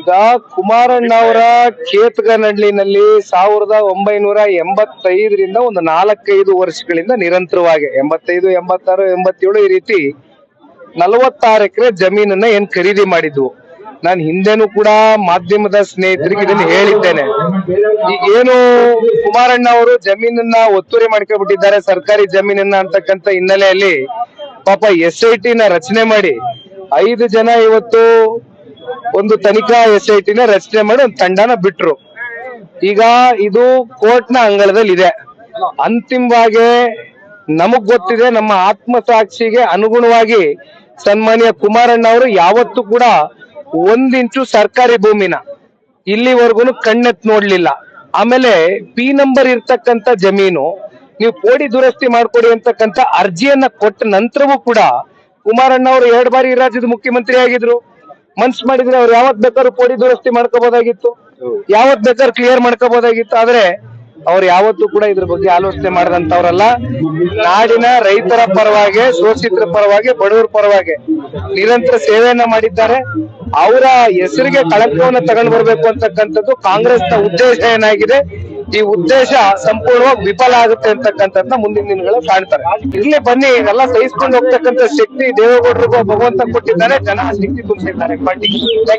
ಈಗ ಕುಮಾರಣ್ಣ ಅವರ ಕೇತಗನಹಳ್ಳಿನಲ್ಲಿ ಸಾವಿರದ ಒಂಬೈನೂರ ಎಂಬತ್ತೈದರಿಂದ ಒಂದು ನಾಲ್ಕೈದು ವರ್ಷಗಳಿಂದ ನಿರಂತರವಾಗಿ, ಎಂಬತ್ತೈದು, ಎಂಬತ್ತಾರು, ಎಂಬತ್ತೇಳು ಈ ರೀತಿ ನಲವತ್ತಾರು ಎಕರೆ ಜಮೀನನ್ನ ಏನ್ ಖರೀದಿ ಮಾಡಿದ್ವು. ನಾನು ಹಿಂದೆನೂ ಕೂಡ ಮಾಧ್ಯಮದ ಸ್ನೇಹಿತರಿಗೆ ಇದನ್ನ ಹೇಳಿದ್ದೇನೆ. ಈಗ ಏನು ಕುಮಾರಣ್ಣ ಅವರು ಜಮೀನನ್ನ ಒತ್ತುವರಿ ಮಾಡ್ಕೊಬಿಟ್ಟಿದ್ದಾರೆ, ಸರ್ಕಾರಿ ಜಮೀನನ್ನ ಅಂತಕ್ಕಂಥ ಹಿನ್ನೆಲೆಯಲ್ಲಿ ಪಾಪ ಎಸ್ ಐ ಟಿ ನ ರಚನೆ ಮಾಡಿ ಐದು ಜನ ಇವತ್ತು ಒಂದು ತನಿಖಾ ಎಸ್ ಐ ಟಿನ ರಚನೆ ಮಾಡಿ ಒಂದು ತಂಡನ ಬಿಟ್ರು. ಈಗ ಇದು ಕೋರ್ಟ್ನ ಅಂಗಳದಲ್ಲಿ ಇದೆ ಅಂತಿಮವಾಗಿ ನಮಗ್ ಗೊತ್ತಿದೆ, ನಮ್ಮ ಆತ್ಮಸಾಕ್ಷಿಗೆ ಅನುಗುಣವಾಗಿ ಸನ್ಮಾನ್ಯ ಕುಮಾರಣ್ಣ ಅವರು ಯಾವತ್ತೂ ಕೂಡ ಒಂದಿಂಚು ಸರ್ಕಾರಿ ಭೂಮಿನ ಇಲ್ಲಿವರೆಗೂ ಕಣ್ಣೆತ್ ನೋಡ್ಲಿಲ್ಲ. ಆಮೇಲೆ ಪಿ ನಂಬರ್ ಇರ್ತಕ್ಕಂತ ಜಮೀನು ನೀವು ಕೋಡಿ ದುರಸ್ತಿ ಮಾಡ್ಕೊಡಿ ಅಂತಕ್ಕಂತ ಅರ್ಜಿಯನ್ನ ಕೊಟ್ಟ ನಂತರವೂ ಕೂಡ ಕುಮಾರಣ್ಣ ಅವರು ಎರಡು ಬಾರಿ ರಾಜ್ಯದ ಮುಖ್ಯಮಂತ್ರಿ ಆಗಿದ್ರು ಮನ್ಸ್ ಮಾಡಿದ್ರೆ ಅವ್ರು ಯಾವತ್ ಬೇಕಾದ್ರು ಪೋಡಿ ದುರಸ್ತಿ ಮಾಡ್ಕೋಬಹುದಾಗಿತ್ತು ಯಾವತ್ ಬೇಕಾದ್ರು ಕ್ಲಿಯರ್ ಮಾಡ್ಕೋಬಹುದಾಗಿತ್ತು ಆದ್ರೆ ಅವ್ರು ಯಾವತ್ತೂ ಕೂಡ ಇದ್ರ ಬಗ್ಗೆ ಆಲೋಚನೆ ಮಾಡದಂತವ್ರಲ್ಲ ನಾಡಿನ ರೈತರ ಪರವಾಗಿ, ಶೋಷಿತರ ಪರವಾಗಿ, ಬಡವರ ಪರವಾಗಿ ನಿರಂತರ ಸೇವೆಯನ್ನ ಮಾಡಿದ್ದಾರೆ. ಅವರ ಹೆಸರಿಗೆ ಕಳಂಕವನ್ನ ತಗೊಂಡ್ ಬರ್ಬೇಕು ಅಂತಕ್ಕಂಥದ್ದು ಕಾಂಗ್ರೆಸ್ನ ಉದ್ದೇಶ ಏನಾಗಿದೆ? ಈ ಉದ್ದೇಶ ಸಂಪೂರ್ಣವಾಗಿ ವಿಫಲ ಆಗುತ್ತೆ ಅಂತಕ್ಕಂಥದ್ನ ಮುಂದಿನ ದಿನಗಳು ಕಾಣ್ತಾರೆ. ಇಲ್ಲಿ ಬನ್ನಿ ಎಲ್ಲ ಸಹಿಸ್ಕೊಂಡು ಹೋಗ್ತಕ್ಕಂಥ ಶಕ್ತಿ ದೇವೇಗೌಡರಿಗೂ ಭಗವಂತ ಕೊಟ್ಟಿದ್ದಾರೆ, ಜನ ಶಕ್ತಿ ತುಂಬಿಸಿದ್ದಾರೆ. ಪಾರ್ಟಿಗೆ